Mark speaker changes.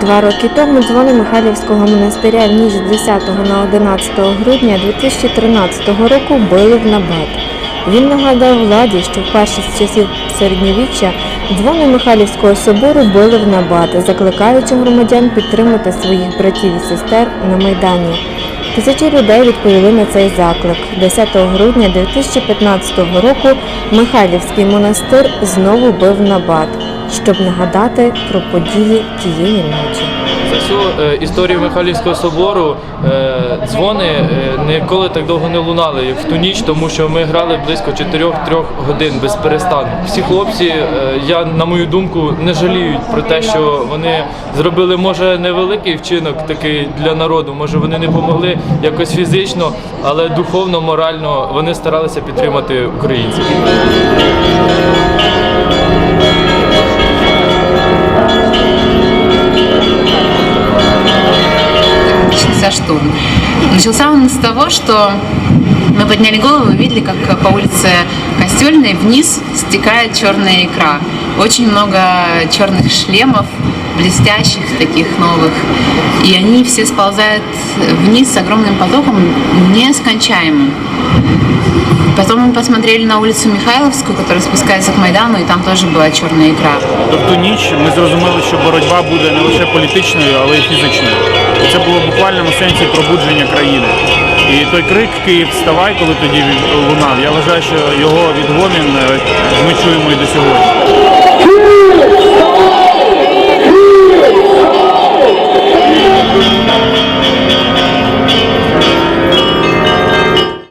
Speaker 1: Два роки тому дзвони Михайлівського монастиря в ніч з 10 на 11 грудня 2013 року били в набат. Він нагадав владі, що вперше з часів середньовіччя дзвони Михайлівського собору били в набат, закликаючи громадян підтримати своїх братів і сестер на Майдані. Тисячі людей відповіли на цей заклик. 10 грудня 2015 року Михайлівський монастир знову бив набат, щоб нагадати про події тієї ночі.
Speaker 2: За всю е, історію Михайлівського собору е, дзвони е, ніколи так довго не лунали, як в ту ніч, тому що ми грали близько 4-3 годин без перестанку. Всі хлопці, я на мою думку, не жаліють про те, що вони зробили може невеликий вчинок такий для народу. Може вони не помогли якось фізично, але духовно, морально вони старалися підтримати українців.
Speaker 3: Начался штурм. Начался он с того, что мы подняли голову и увидели, как по улице Костельной вниз стекает черная икра. Очень много черных шлемов, блестящих таких новых. И они все сползают вниз с огромным потоком, нескончаемым. Потом мы посмотрели на улицу Михайловскую, которая спускается к Майдану, и там тоже была черная икра.
Speaker 4: Тобто ніч ми зрозуміли, що боротьба буде не лише політичною, але й фізичною. І це було в буквальному сенсі пробудження країни. І той крик Київ вставай, коли тоді він лунав. Я вважаю, що його відгомін е, ми чуємо і до сьогодні.